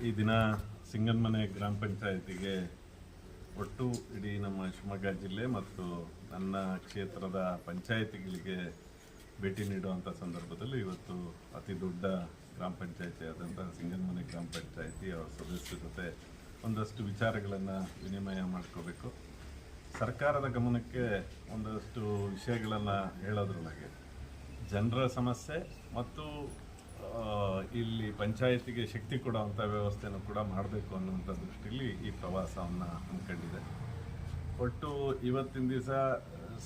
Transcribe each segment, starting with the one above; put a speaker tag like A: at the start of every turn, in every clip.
A: ಈ ದಿನ ಸಿಂಗನ್ಮನೆ ಗ್ರಾಮ ಪಂಚಾಯತಿಗೆ ಒಟ್ಟು ಇಡೀ ನಮ್ಮ ಶಿವಮೊಗ್ಗ ಜಿಲ್ಲೆ ಮತ್ತು ನನ್ನ ಕ್ಷೇತ್ರದ ಪಂಚಾಯತಿಗಳಿಗೆ ಭೇಟಿ ನೀಡುವಂಥ ಸಂದರ್ಭದಲ್ಲಿ ಇವತ್ತು ಅತಿ ದೊಡ್ಡ ಗ್ರಾಮ ಪಂಚಾಯತಿ ಆದಂಥ ಸಿಂಗನ್ಮನೆ ಗ್ರಾಮ ಪಂಚಾಯತಿ ಅವರ ಸದಸ್ಯರ ಜೊತೆ ಒಂದಷ್ಟು ವಿಚಾರಗಳನ್ನು ವಿನಿಮಯ ಮಾಡ್ಕೋಬೇಕು. ಸರ್ಕಾರದ ಗಮನಕ್ಕೆ ಒಂದಷ್ಟು ವಿಷಯಗಳನ್ನು ಹೇಳೋದ್ರೊಳಗೆ ಜನರ ಸಮಸ್ಯೆ ಮತ್ತು ಇಲ್ಲಿ ಪಂಚಾಯತಿಗೆ ಶಕ್ತಿ ಕೊಡುವಂಥ ವ್ಯವಸ್ಥೆನೂ ಕೂಡ ಮಾಡಬೇಕು ಅನ್ನುವಂಥ ದೃಷ್ಟಿಯಲ್ಲಿ ಈ ಪ್ರವಾಸವನ್ನು ಹಮ್ಮಿಕೊಂಡಿದೆ ಒಟ್ಟು ಇವತ್ತಿನ ದಿವಸ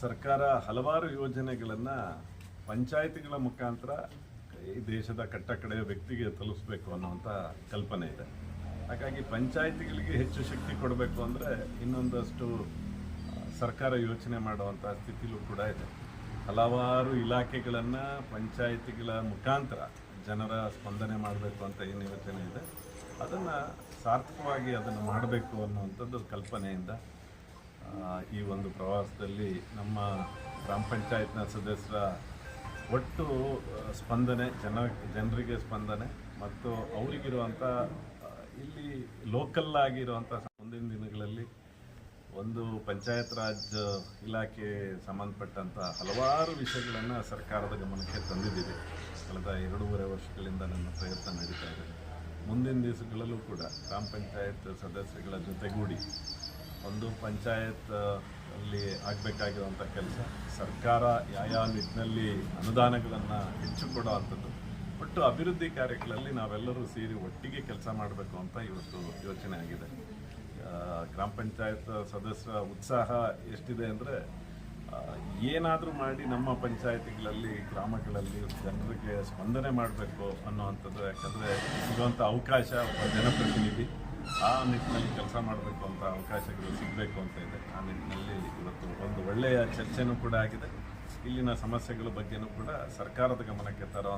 A: ಸರ್ಕಾರ ಹಲವಾರು ಯೋಜನೆಗಳನ್ನು ಪಂಚಾಯತಿಗಳ ಮುಖಾಂತರ ಈ ದೇಶದ ಕಟ್ಟ ಕಡೆಯ ವ್ಯಕ್ತಿಗೆ ತಲುಪಿಸ್ಬೇಕು ಅನ್ನುವಂಥ ಕಲ್ಪನೆ ಇದೆ. ಹಾಗಾಗಿ ಪಂಚಾಯತಿಗಳಿಗೆ ಹೆಚ್ಚು ಶಕ್ತಿ ಕೊಡಬೇಕು ಅಂದರೆ ಇನ್ನೊಂದಷ್ಟು ಸರ್ಕಾರ ಯೋಚನೆ ಮಾಡುವಂಥ ಸ್ಥಿತಿಲೂ ಕೂಡ ಇದೆ. ಹಲವಾರು ಇಲಾಖೆಗಳನ್ನು ಪಂಚಾಯತಿಗಳ ಮುಖಾಂತರ ಜನರ ಸ್ಪಂದನೆ ಮಾಡಬೇಕು ಅಂತ ಏನು ಯೋಚನೆ ಇದೆ. ಅದನ್ನು ಸಾರ್ಥಕವಾಗಿ ಅದನ್ನು ಮಾಡಬೇಕು ಅನ್ನುವಂಥದ್ದು ಕಲ್ಪನೆಯಿಂದ ಈ ಒಂದು ಪ್ರವಾಸದಲ್ಲಿ ನಮ್ಮ ಗ್ರಾಮ ಪಂಚಾಯತ್ನ ಸದಸ್ಯರ ಒಟ್ಟು ಸ್ಪಂದನೆ, ಜನ, ಜನರಿಗೆ ಸ್ಪಂದನೆ ಮತ್ತು ಅವರಿಗಿರುವಂಥ ಇಲ್ಲಿ ಲೋಕಲ್ ಆಗಿರುವಂಥ ಮುಂದಿನ ದಿನಗಳಲ್ಲಿ ಒಂದು ಪಂಚಾಯತ್ ರಾಜ್ ಇಲಾಖೆ ಸಂಬಂಧಪಟ್ಟಂಥ ಹಲವಾರು ವಿಷಯಗಳನ್ನು ಸರ್ಕಾರದ ಗಮನಕ್ಕೆ ತಂದಿದ್ದೀವಿ. ಕಳೆದ ಎರಡೂವರೆ ವರ್ಷಗಳಿಂದ ನನ್ನ ಪ್ರಯತ್ನ ನಡೀತಾ ಇದೆ. ಮುಂದಿನ ದಿವಸಗಳಲ್ಲೂ ಕೂಡ ಗ್ರಾಮ ಪಂಚಾಯತ್ ಸದಸ್ಯಗಳ ಜೊತೆಗೂಡಿ ಒಂದು ಪಂಚಾಯತ್ ಅಲ್ಲಿ ಆಗಬೇಕಾಗಿರುವಂಥ ಕೆಲಸ, ಸರ್ಕಾರ ಯಾವ ನಿಟ್ಟಿನಲ್ಲಿ ಅನುದಾನಗಳನ್ನು ಹೆಚ್ಚು ಕೊಡೋ ಅಂಥದ್ದು, ಒಟ್ಟು ಅಭಿವೃದ್ಧಿ ಕಾರ್ಯಗಳಲ್ಲಿ ನಾವೆಲ್ಲರೂ ಸೇರಿ ಒಟ್ಟಿಗೆ ಕೆಲಸ ಮಾಡಬೇಕು ಅಂತ ಇವತ್ತು ಯೋಚನೆ ಆಗಿದೆ. ಗ್ರಾಮ ಪಂಚಾಯತ್ ಸದಸ್ಯರ ಉತ್ಸಾಹ ಎಷ್ಟಿದೆ ಅಂದರೆ ಏನಾದರೂ ಮಾಡಿ ನಮ್ಮ ಪಂಚಾಯತಿಗಳಲ್ಲಿ, ಗ್ರಾಮಗಳಲ್ಲಿ ಜನರಿಗೆ ಸ್ಪಂದನೆ ಮಾಡಬೇಕು ಅನ್ನೋವಂಥದ್ದು, ಯಾಕಂದರೆ ಸಿಗುವಂಥ ಅವಕಾಶ ಒಬ್ಬ ಜನಪ್ರತಿನಿಧಿ ಆ ನಿಟ್ಟಿನಲ್ಲಿ ಕೆಲಸ ಮಾಡಬೇಕು ಅಂತ ಅವಕಾಶಗಳು ಸಿಗಬೇಕು ಅಂತ ಇದೆ. ಆ ನಿಟ್ಟಿನಲ್ಲಿ ಇವತ್ತು ಒಂದು ಒಳ್ಳೆಯ ಚರ್ಚೆನೂ ಕೂಡ ಆಗಿದೆ. ಇಲ್ಲಿನ ಸಮಸ್ಯೆಗಳ ಬಗ್ಗೆನೂ ಕೂಡ ಸರ್ಕಾರದ ಗಮನಕ್ಕೆ ತರೋ